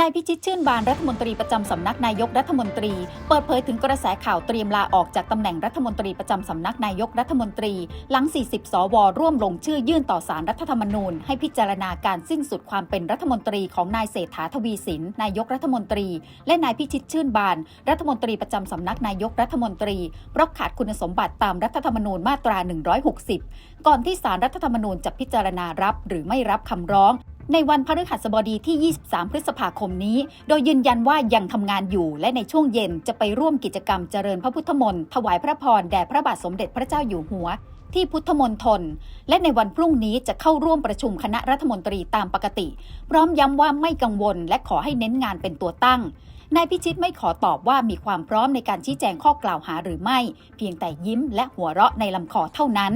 นายพิชิตชื่นบานรัฐมนตรีประจำสำนักนายกรัฐมนตรี เปิดเผยถึงกระแสข่าวเตรียมลาออกจากตำแหน่งรัฐมนตรีประจำสำนักนายกรัฐมนตรี หลัง 40 สว ร่วมลงชื่อยื่นต่อสารรัฐธรรมนูญ ให้พิจารณาการสิ้นสุดความเป็นรัฐมนตรีของนายเศรษฐาทวีสินนายกรัฐมนตรี และนายพิชิตชื่นบาน รัฐมนตรีประจำสำนักนายกรัฐมนตรีเพราะขาดคุณสมบัติตามรัฐธรรมนูญมาตรา 160 ก่อนที่สารรัฐธรรมนูญจะพิจารณารับหรือไม่รับคำร้อง ในวันพฤหัสบดีที่ 23 พฤษภาคมนี้ โดยยืนยันว่ายังทำงานอยู่ และในช่วงเย็นจะไปร่วมกิจกรรมเจริญพระพุทธมนต์ถวายพระพรแด่พระบาทสมเด็จพระเจ้าอยู่หัว ที่พุทธมณฑลและในวันพรุ่งนี้จะเข้าร่วมประชุมคณะรัฐมนตรีตามปกติ พร้อมย้ำว่าไม่กังวลและขอให้เน้นงานเป็นตัวตั้งนายพิชิตไม่ขอตอบว่ามีความพร้อมในการชี้แจงข้อกล่าวหาหรือไม่ เพียงแต่ยิ้มและหัวเราะในลำคอเท่านั้น